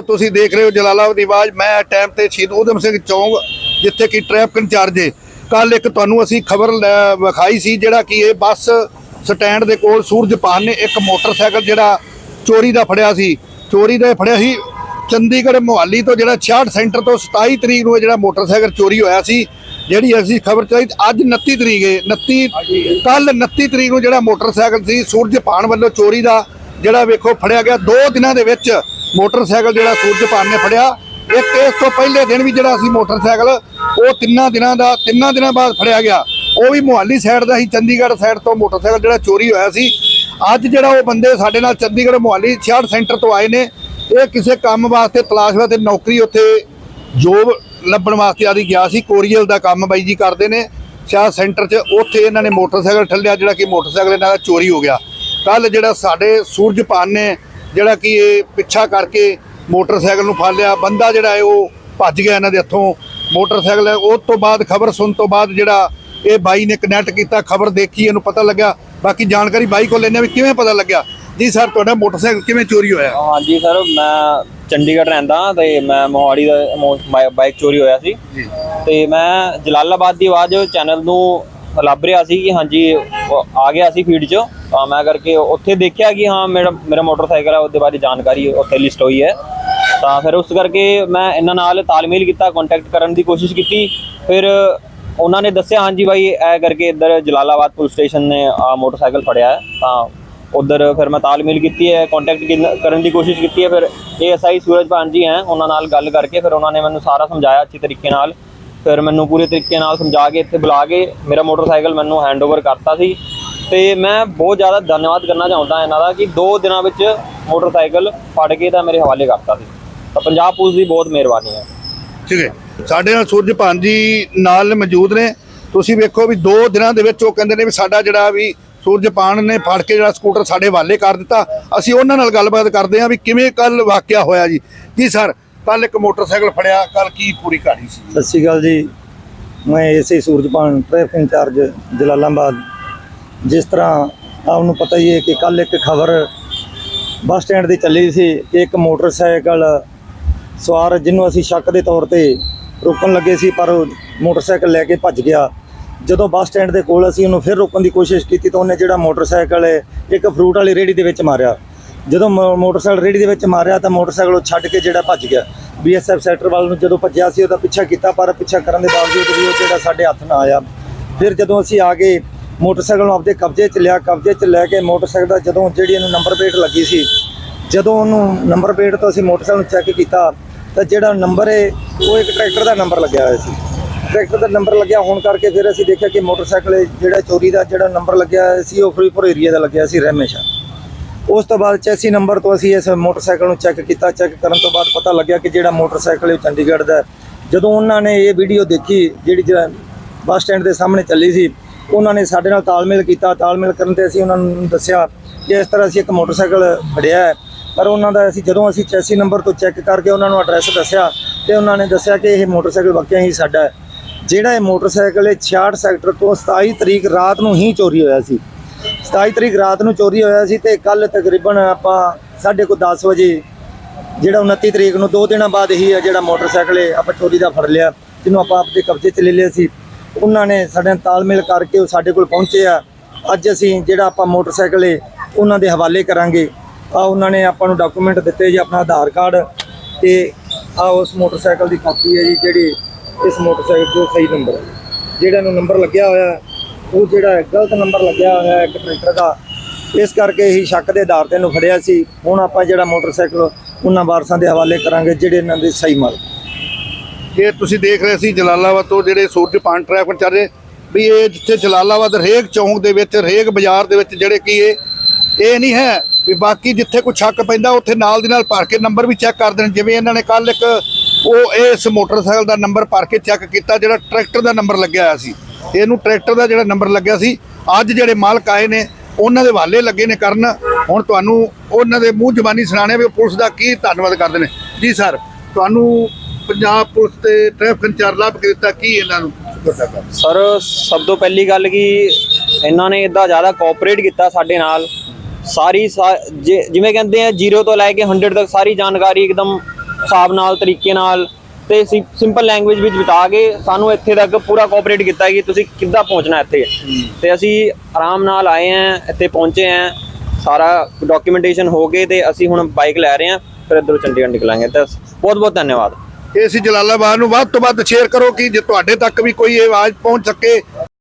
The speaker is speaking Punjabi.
ਤੁਸੀਂ ਦੇਖ ਰਹੇ ਹੋ ਜਲਾਲਾਬਾਦ ਦੀ ਆਵਾਜ਼। ਮੈਂ ਟਾਈਮ ਤੇ ਸ਼ਹੀਦ ਊਧਮ ਸਿੰਘ ਚੌਂਕ, ਜਿੱਥੇ ਕਿ ਟ੍ਰੈਫਿਕ ਇੰਚਾਰਜ ਹੈ ਕੱਲ ਇੱਕ ਤੁਹਾਨੂੰ ਅਸੀਂ ਖਬਰ ਵਿਖਾਈ ਸੀ, ਜਿਹੜਾ ਕਿ ਇਹ ਬੱਸ ਸਟੈਂਡ ਦੇ ਕੋਲ ਸੂਰਜਪਾਨ ਨੇ ਇੱਕ ਮੋਟਰਸਾਈਕਲ ਜਿਹੜਾ ਚੋਰੀ ਦਾ ਫੜਿਆ ਸੀ। ਚੋਰੀ ਦਾ ਫੜਿਆ ਸੀ ਚੰਡੀਗੜ੍ਹ ਮੁਹਾਲੀ ਤੋਂ ਜਿਹੜਾ 66 ਸੈਂਟਰ ਤੋਂ 27 ਤਰੀਕ ਨੂੰ ਇਹ ਜਿਹੜਾ ਮੋਟਰਸਾਈਕਲ ਚੋਰੀ ਹੋਇਆ ਸੀ, ਜਿਹੜੀ ਅਸੀਂ ਖਬਰ ਚਾਹੀ, ਅੱਜ 29 ਤਰੀਕ ਹੈ 29 ਕੱਲ 29 ਤਰੀਕ ਨੂੰ ਜਿਹੜਾ ਮੋਟਰਸਾਈਕਲ ਸੀ ਸੂਰਜਪਾਨ ਵੱਲੋਂ ਚੋਰੀ ਦਾ ਜਿਹੜਾ ਵੇਖੋ ਫੜਿਆ ਗਿਆ। ਦੋ ਦਿਨਾਂ ਦੇ ਵਿੱਚ ਮੋਟਰਸਾਈਕਲ ਜਿਹੜਾ ਸੂਰਜਪਾਨ ਨੇ ਫੜਿਆ ਇਹ ਇਸ ਤੋਂ ਪਹਿਲੇ ਦਿਨ ਵੀ ਜਿਹੜਾ ਸੀ ਮੋਟਰਸਾਈਕਲ, ਉਹ ਤਿੰਨਾਂ ਦਿਨਾਂ ਦਾ, ਤਿੰਨਾਂ ਦਿਨਾਂ ਬਾਅਦ ਫੜਿਆ ਗਿਆ। ਉਹ ਵੀ ਮੁਹਾਲੀ ਸਾਈਡ ਦਾ ਹੀ, ਚੰਡੀਗੜ੍ਹ ਸਾਈਡ ਤੋਂ ਮੋਟਰਸਾਈਕਲ ਜਿਹੜਾ ਚੋਰੀ ਹੋਇਆ ਸੀ। ਅੱਜ ਜਿਹੜਾ ਉਹ ਬੰਦੇ ਸਾਡੇ ਨਾਲ ਚੰਡੀਗੜ੍ਹ ਮੁਹਾਲੀ 66 ਸੈਂਟਰ ਤੋਂ ਆਏ ਨੇ, ਇਹ ਕਿਸੇ ਕੰਮ ਵਾਸਤੇ ਤਲਾਸ਼ ਵਾਸਤੇ ਨੌਕਰੀ ਉੱਥੇ ਜੋਬ ਲੱਭਣ ਵਾਸਤੇ ਆਦੀ ਗਿਆ ਸੀ। ਕੋਰੀਅਲ ਦਾ ਕੰਮ ਬਾਈ ਜੀ ਕਰਦੇ ਨੇ ਸ਼ਾਹ ਸੈਂਟਰ 'ਚ ਉੱਥੇ ਇਹਨਾਂ ਨੇ ਮੋਟਰਸਾਈਕਲ ਠੱਲਿਆ, ਜਿਹੜਾ ਕਿ ਮੋਟਰਸਾਈਕਲ ਇਹਨਾਂ ਦਾ ਚੋਰੀ ਹੋ ਗਿਆ। ਕੱਲ ਜਿਹੜਾ ਸਾਡੇ ਸੂਰਜਪਾਨ ਨੇ ਜਿਹੜਾ ਕਿ ਇਹ ਪਿੱਛਾ ਕਰਕੇ ਮੋਟਰਸਾਈਕਲ ਨੂੰ ਫੜ ਲਿਆ। ਬੰਦਾ ਜਿਹੜਾ ਹੈ ਉਹ ਭੱਜ ਗਿਆ ਇਹਨਾਂ ਦੇ ਹੱਥੋਂ। ਮੋਟਰਸਾਈਕਲ ਹੈ ਉਸ ਤੋਂ ਬਾਅਦ ਖਬਰ ਸੁਣ ਤੋਂ ਬਾਅਦ ਜਿਹੜਾ ਇਹ ਬਾਈ ਨੇ ਕਨੈਕਟ ਕੀਤਾ ਖਬਰ ਦੇਖੀ ਇਹਨੂੰ ਪਤਾ ਲੱਗਾ ਬਾਕੀ ਜਾਣਕਾਰੀ ਬਾਈ ਕੋਲ ਲੈਣੇ ਵੀ ਕਿਵੇਂ ਪਤਾ ਲੱਗਿਆ। ਜੀ ਸਰ ਤੁਹਾਡਾ ਮੋਟਰਸਾਈਕਲ ਕਿਵੇਂ ਚੋਰੀ ਹੋਇਆ? ਹਾਂਜੀ ਸਰ ਮੈਂ ਚੰਡੀਗੜ੍ਹ ਰਹਿੰਦਾ ਤੇ ਮੈਂ ਮੋਹਾਲੀ ਦਾ ਬਾਈਕ ਚੋਰੀ ਹੋਇਆ ਸੀ। ਤੇ ਮੈਂ ਜਲਾਲਾਬਾਦ ਦੀ ਆਵਾਜ਼ ਚੈਨਲ ਨੂੰ ਲੱਭ ਰਿਹਾ ਸੀ ਕਿ ਹਾਂਜੀ ਆ ਗਿਆ ਸੀ ਫੀਲਡ 'ਚ। ਤਾਂ ਮੈਂ ਕਰਕੇ ਉੱਥੇ ਦੇਖਿਆ ਕਿ ਹਾਂ, ਮੇਰਾ ਮੇਰਾ ਮੋਟਰਸਾਈਕਲ ਹੈ ਉਹਦੇ ਬਾਰੇ ਜਾਣਕਾਰੀ ਉੱਥੇ ਲਿਸਟ ਹੋਈ ਹੈ। ਤਾਂ ਫਿਰ ਉਸ ਕਰਕੇ ਮੈਂ ਇਹਨਾਂ ਨਾਲ ਤਾਲਮੇਲ ਕੀਤਾ ਕੰਟੈਕਟ ਕਰਨ ਦੀ ਕੋਸ਼ਿਸ਼ ਕੀਤੀ। ਫਿਰ ਉਹਨਾਂ ਨੇ ਦੱਸਿਆ, ਹਾਂਜੀ ਬਾਈ, ਇਹ ਕਰਕੇ ਇੱਧਰ ਜਲਾਲਾਬਾਦ ਪੁਲਿਸ ਸਟੇਸ਼ਨ ਨੇ ਆ ਮੋਟਰਸਾਈਕਲ ਫੜਿਆ ਹੈ। ਤਾਂ ਉਧਰ ਫਿਰ ਮੈਂ ਤਾਲਮੇਲ ਕੀਤੀ ਹੈ ਕੰਟੈਕਟ ਕਰਨ ਦੀ ਕੋਸ਼ਿਸ਼ ਕੀਤੀ ਹੈ। ਫਿਰ ਏਐਸਆਈ ਸੂਰਜ ਭਾਨ ਜੀ ਹੈ, ਉਹਨਾਂ ਨਾਲ ਗੱਲ ਕਰਕੇ ਫਿਰ ਉਹਨਾਂ ਨੇ ਮੈਨੂੰ ਸਾਰਾ ਸਮਝਾਇਆ ਅੱਛੇ ਤਰੀਕੇ ਨਾਲ। ਫਿਰ ਮੈਨੂੰ ਪੂਰੇ ਤਰੀਕੇ ਨਾਲ ਸਮਝਾ ਕੇ ਇੱਥੇ ਬੁਲਾ ਕੇ ਮੇਰਾ ਮੋਟਰਸਾਈਕਲ ਮੈਨੂੰ ਹੈਂਡਓਵਰ ਕਰਤਾ ਸੀ। ਤੇ ਮੈਂ ਬਹੁਤ ਜ਼ਿਆਦਾ ਧੰਨਵਾਦ ਕਰਨਾ ਚਾਹੁੰਦਾ ਇਹਨਾਂ ਦਾ ਕਿ 2 ਦਿਨਾਂ ਵਿੱਚ ਮੋਟਰਸਾਈਕਲ ਫੜ ਕੇ ਤਾਂ ਮੇਰੇ ਹਵਾਲੇ ਕਰਤਾ ਸੀ। ਤਾਂ ਪੰਜਾਬ ਪੁਲਿਸ ਦੀ ਬਹੁਤ ਮਿਹਰਬਾਨੀ ਹੈ। ਠੀਕ ਹੈ। ਸਾਡੇ ਨਾਲ ਸੂਰਜਪਾਨ ਜੀ ਨਾਲ ਮੌਜੂਦ ਨੇ। ਤੁਸੀਂ ਵੇਖੋ ਵੀ 2 ਦਿਨਾਂ ਦੇ ਵਿੱਚ ਉਹ ਕਹਿੰਦੇ ਨੇ ਵੀ ਸਾਡਾ ਜਿਹੜਾ ਵੀ ਸੂਰਜਪਾਨ ਨੇ ਫੜ ਕੇ ਜਿਹੜਾ ਸਕੂਟਰ ਸਾਡੇ ਹਵਾਲੇ ਕਰ ਦਿੱਤਾ। ਅਸੀਂ ਉਹਨਾਂ ਨਾਲ ਗੱਲਬਾਤ ਕਰਦੇ ਹਾਂ ਵੀ ਕਿਵੇਂ ਕੱਲ ਵਾਕਿਆ ਹੋਇਆ ਜੀ। ਜੀ ਸਰ ਕੱਲ ਇੱਕ ਮੋਟਰਸਾਈਕਲ ਫੜਿਆ ਕੱਲ ਕੀ ਪੂਰੀ ਕਹਾਣੀ ਸੀ? ਸਤਿ ਸ਼੍ਰੀ ਅਕਾਲ ਜੀ। ਮੈਂ ASI Surajpan traffic incharge Jalalabad. ਜਿਸ ਤਰ੍ਹਾਂ ਆਪ ਨੂੰ ਪਤਾ ਹੀ ਹੈ ਕਿ ਕੱਲ ਇੱਕ ਖਬਰ ਬੱਸ ਸਟੈਂਡ ਦੀ ਚੱਲੀ ਸੀ ਕਿ ਇੱਕ ਮੋਟਰਸਾਈਕਲ ਸਵਾਰ, ਜਿਹਨੂੰ ਅਸੀਂ ਸ਼ੱਕ ਦੇ ਤੌਰ ਤੇ ਰੋਕਣ ਲੱਗੇ ਸੀ, ਪਰ ਮੋਟਰਸਾਈਕਲ ਲੈ ਕੇ ਭੱਜ ਗਿਆ। ਜਦੋਂ ਬੱਸ ਸਟੈਂਡ ਦੇ ਕੋਲ ਅਸੀਂ ਉਹਨੂੰ ਫਿਰ ਰੋਕਣ ਦੀ ਕੋਸ਼ਿਸ਼ ਕੀਤੀ ਤਾਂ ਉਹਨੇ ਜਿਹੜਾ ਮੋਟਰਸਾਈਕਲ ਹੈ, ਇੱਕ ਫਰੂਟ ਵਾਲੀ ਰੇੜੀ ਦੇ ਵਿੱਚ ਮਾਰਿਆ। ਜਦੋਂ ਮੋ- ਮੋਟਰਸਾਈਕਲ ਰੇੜੀ ਦੇ ਵਿੱਚ ਮਾਰਿਆ ਤਾਂ ਮੋਟਰਸਾਈਕਲ ਉਹ ਛੱਡ ਕੇ ਜਿਹੜਾ ਭੱਜ ਗਿਆ। ਬੀਐਸਐਫ ਸੈਕਟਰ ਵੱਲ ਨੂੰ ਜਦੋਂ ਭੱਜਿਆ ਸੀ, ਉਹਦਾ ਪਿੱਛਾ ਕੀਤਾ, ਪਰ ਪਿੱਛਾ ਕਰਨ ਦੇ ਬਾਵਜੂਦ ਵੀ ਉਹ ਜਿਹੜਾ ਸਾਡੇ ਹੱਥ ਨਾ ਆਇਆ। ਫਿਰ ਜਦੋਂ ਅਸੀਂ ਆ ਗਏ ਮੋਟਰਸਾਈਕਲ ਨੂੰ ਆਪਦੇ ਕਬਜ਼ੇ 'ਚ ਲਿਆ, ਕਬਜ਼ੇ 'ਚ ਲੈ ਕੇ ਮੋਟਰਸਾਈਕਲ ਦਾ ਜਦੋਂ ਜਿਹੜੀ ਇਹਨੂੰ ਨੰਬਰ ਪਲੇਟ ਲੱਗੀ ਸੀ, ਜਦੋਂ ਉਹਨੂੰ ਨੰਬਰ ਪਲੇਟ ਤੋਂ ਅਸੀਂ ਮੋਟਰਸਾਈਕਲ ਨੂੰ ਚੈੱਕ ਕੀਤਾ, ਤਾਂ ਜਿਹੜਾ ਨੰਬਰ ਹੈ ਉਹ ਇੱਕ ਟਰੈਕਟਰ ਦਾ ਨੰਬਰ ਲੱਗਿਆ ਹੋਇਆ ਸੀ। ਟਰੈਕਟਰ ਦਾ ਨੰਬਰ ਲੱਗਿਆ ਹੋਣ ਕਰਕੇ ਫਿਰ ਅਸੀਂ ਦੇਖਿਆ ਕਿ ਮੋਟਰਸਾਈਕਲ ਜਿਹੜਾ ਚੋਰੀ ਦਾ ਜਿਹੜਾ ਨੰਬਰ ਲੱਗਿਆ ਹੋਇਆ ਸੀ, ਉਹ ਫਰੀਦਪੁਰ ਏਰੀਆ ਦਾ ਲੱਗਿਆ ਸੀ, ਰਹਿਮੇਸ਼ਾ। ਉਸ ਤੋਂ ਬਾਅਦ ਚੈਸੀ ਨੰਬਰ ਤੋਂ ਅਸੀਂ ਇਸ ਮੋਟਰਸਾਈਕਲ ਨੂੰ ਚੈੱਕ ਕੀਤਾ, ਚੈੱਕ ਕਰਨ ਤੋਂ ਬਾਅਦ ਪਤਾ ਲੱਗਿਆ ਕਿ ਜਿਹੜਾ ਮੋਟਰਸਾਈਕਲ ਹੈ ਉਹ ਚੰਡੀਗੜ੍ਹ ਦਾ ਜਦੋਂ ਉਹਨਾਂ ਨੇ ਇਹ ਵੀਡੀਓ ਦੇਖੀ, ਜਿਹੜੀ ਜਿਹੜਾ ਬੱਸ ਸਟੈਂਡ ਦੇ ਸਾਹਮਣੇ ਚੱਲੀ ਸੀ, ਉਹਨਾਂ ਨੇ ਸਾਡੇ ਨਾਲ ਤਾਲਮੇਲ ਕੀਤਾ। ਤਾਲਮੇਲ ਕਰਨ ਤੇ ਅਸੀਂ ਉਹਨਾਂ ਨੂੰ ਦੱਸਿਆ ਕਿ ਇਸ ਤਰ੍ਹਾਂ ਅਸੀਂ ਇੱਕ ਮੋਟਰਸਾਈਕਲ ਫੜਿਆ ਹੈ। ਪਰ ਉਹਨਾਂ ਦਾ ਅਸੀਂ ਜਦੋਂ ਅਸੀਂ ਚੈਸੀ ਨੰਬਰ ਤੋਂ ਚੈੱਕ ਕਰਕੇ ਉਹਨਾਂ ਨੂੰ ਐਡਰੈਸ ਦੱਸਿਆ ਤੇ ਉਹਨਾਂ ਨੇ ਦੱਸਿਆ ਕਿ ਇਹ ਮੋਟਰਸਾਈਕਲ ਵਾਕਿਆ ਹੀ ਸਾਡਾ ਹੈ। ਜਿਹੜਾ ਇਹ ਮੋਟਰਸਾਈਕਲ ਇਹ 66 ਸੈਕਟਰ ਤੋਂ 27 ਤਰੀਕ ਰਾਤ ਨੂੰ ਹੀ ਚੋਰੀ ਹੋਇਆ ਸੀ। 27 ਤਰੀਕ ਰਾਤ ਨੂੰ ਚੋਰੀ ਹੋਇਆ ਸੀ ਤੇ ਕੱਲ ਤਕਰੀਬਨ ਆਪਾਂ ਸਾਢੇ ਕੋ 10 ਵਜੇ, ਜਿਹੜਾ 29 ਤਰੀਕ ਨੂੰ ਦੋ ਦਿਨਾਂ ਬਾਅਦ ਹੀ ਹੈ ਜਿਹੜਾ ਮੋਟਰਸਾਈਕਲ ਹੈ ਆਪਾਂ ਚੋਰੀ ਦਾ ਫੜ ਲਿਆ, ਜਿਹਨੂੰ ਆਪਾਂ ਆਪਦੇ ਕਬਜ਼ੇ 'ਚ ਲੈ ਲਿਆ ਸੀ। ਉਹਨਾਂ ਨੇ ਸਾਡੇ ਨਾਲ ਤਾਲਮੇਲ ਕਰਕੇ ਉਹ ਸਾਡੇ ਕੋਲ ਪਹੁੰਚੇ ਆ। ਅੱਜ ਅਸੀਂ ਜਿਹੜਾ ਆਪਾਂ ਮੋਟਰਸਾਈਕਲ ਏ, ਉਹਨਾਂ ਦੇ ਹਵਾਲੇ ਕਰਾਂਗੇ। ਆ ਉਹਨਾਂ ਨੇ ਆਪਾਂ ਨੂੰ ਡਾਕੂਮੈਂਟ ਦਿੱਤੇ ਜੀ, ਆਪਣਾ ਆਧਾਰ ਕਾਰਡ ਤੇ ਆ ਉਸ ਮੋਟਰਸਾਈਕਲ ਦੀ ਕਾਪੀ ਹੈ ਜੀ, ਜਿਹੜੀ ਇਸ ਮੋਟਰਸਾਈਕਲ ਜੋ ਸਹੀ ਨੰਬਰ ਹੈ। ਜਿਹੜਾ ਨੂੰ ਨੰਬਰ ਲੱਗਿਆ ਹੋਇਆ ਉਹ ਜਿਹੜਾ ਗਲਤ ਨੰਬਰ ਲੱਗਿਆ ਹੋਇਆ ਹੈ ਇੱਕ ਟਰੈਕਟਰ ਦਾ। ਇਸ ਕਰਕੇ ਹੀ ਸ਼ੱਕ ਦੇ ਆਧਾਰ ਤੇ ਨੂੰ ਫੜਿਆ ਸੀ। ਹੁਣ ਆਪਾਂ ਜਿਹੜਾ ਮੋਟਰਸਾਈਕਲ, ਉਹਨਾਂ ਵਾਰਸਾਂ ਦੇ ਹਵਾਲੇ ਕਰਾਂਗੇ, ਜਿਹੜੇ ਇਹਨਾਂ ਦੇ ਸਹੀ ਮਾਲਕ। ਇਹ ਤੁਸੀਂ ਦੇਖ ਰਹੇ ਸੀ ਜਲਾਲਾਬਾਦ ਤੋਂ ਜਿਹੜੇ ਸੂਰਜਪਾਨ ਟ੍ਰੈਫਿਕ ਚੱਲ ਰਹੇ ਵੀ ਇਹ ਜਿੱਥੇ ਜਲਾਲਾਬਾਦ ਹਰੇਕ ਚੌਂਕ ਦੇ ਵਿੱਚ ਹਰੇਕ ਬਾਜ਼ਾਰ ਦੇ ਵਿੱਚ ਜਿਹੜੇ ਕੀ ਇਹ ਇਹ ਨਹੀਂ ਹੈ ਵੀ ਬਾਕੀ ਜਿੱਥੇ ਕੋਈ ਸ਼ੱਕ ਪੈਂਦਾ, ਉੱਥੇ ਨਾਲ ਦੀ ਨਾਲ ਭਰ ਕੇ ਨੰਬਰ ਵੀ ਚੈੱਕ ਕਰ ਦੇਣ। ਜਿਵੇਂ ਇਹਨਾਂ ਨੇ ਕੱਲ ਇੱਕ ਉਹ ਇਸ ਮੋਟਰਸਾਈਕਲ ਦਾ ਨੰਬਰ ਭਰ ਕੇ ਚੈੱਕ ਕੀਤਾ, ਜਿਹੜਾ ਟਰੈਕਟਰ ਦਾ ਨੰਬਰ ਲੱਗਿਆ ਹੋਇਆ ਸੀ। ਇਹਨੂੰ ਟਰੈਕਟਰ ਦਾ ਜਿਹੜਾ ਨੰਬਰ ਲੱਗਿਆ ਸੀ, ਅੱਜ ਜਿਹੜੇ ਮਾਲਕ ਆਏ ਨੇ, ਉਹਨਾਂ ਦੇ ਹਵਾਲੇ ਲੱਗੇ ਨੇ ਕਰਨ। ਹੁਣ ਤੁਹਾਨੂੰ ਉਹਨਾਂ ਦੇ ਮੂੰਹ ਜ਼ਬਾਨੀ ਸੁਣਾਣੇ ਵੀ ਪੁਲਿਸ ਦਾ ਕੀ ਧੰਨਵਾਦ ਕਰਦੇ ਨੇ। ਜੀ ਸਰ, ਤੁਹਾਨੂੰ ਪੰਜਾਬ ਪੁਲਿਸ ਤੇ ਟ੍ਰੈਫਿਕ ਇੰਚਾਰਜ ਲੱਭ ਦਿੱਤਾ, ਕੀ ਇਹਨਾਂ ਨੂੰ ਸਰ, ਸਭ ਤੋਂ ਪਹਿਲੀ ਗੱਲ ਕਿ ਇਹਨਾਂ ਨੇ ਇਦਾਂ ਜ਼ਿਆਦਾ ਕੋਆਪਰੇਟ ਕੀਤਾ ਸਾਡੇ ਨਾਲ। ਸਾਰੀ ਸਾ- ਜਿ- ਜਿਵੇਂ ਕਹਿੰਦੇ ਆ, ਜ਼ੀਰੋ ਤੋਂ ਲੈ ਕੇ 100 ਤੱਕ ਸਾਰੀ ਜਾਣਕਾਰੀ ਇੱਕਦਮ ਹਿਸਾਬ ਨਾਲ, ਤਰੀਕੇ ਨਾਲ ਤੇ ਸਿੰਪਲ ਲੈਂਗੁਏਜ ਵਿੱਚ ਬਿਤਾ ਕੇ ਸਾਨੂੰ ਇੱਥੇ ਤੱਕ ਪੂਰਾ ਕੋਆਪਰੇਟ ਕੀਤਾ ਕਿ ਤੁਸੀਂ ਕਿੱਦਾਂ ਪਹੁੰਚਣਾ ਇੱਥੇ। ਤੇ ਅਸੀਂ ਆਰਾਮ ਨਾਲ ਆਏ ਹਾਂ, ਇੱਥੇ ਪਹੁੰਚੇ ਹਾਂ। ਸਾਰਾ ਡਾਕੂਮੈਂਟੇਸ਼ਨ ਹੋ ਗਏ ਤੇ ਅਸੀਂ ਹੁਣ ਬਾਈਕ ਲੈ ਰਹੇ ਹਾਂ, ਫਿਰ ਇੱਧਰੋਂ ਚੰਡੀਗੜ੍ਹ ਨਿਕਲਾਂਗੇ। ਤਾਂ ਬਹੁਤ ਬਹੁਤ ਧੰਨਵਾਦ। ਇਹ ਸੀ ਜਲਾਲਾਬਾਦ ਨੂੰ ਵੱਧ ਤੋਂ ਵੱਧ ਸ਼ੇਅਰ ਕਰੋ ਕਿ ਜੇ ਤੁਹਾਡੇ ਤੱਕ ਵੀ ਕੋਈ ਇਹ ਆਵਾਜ਼ ਪਹੁੰਚ ਸਕੇ।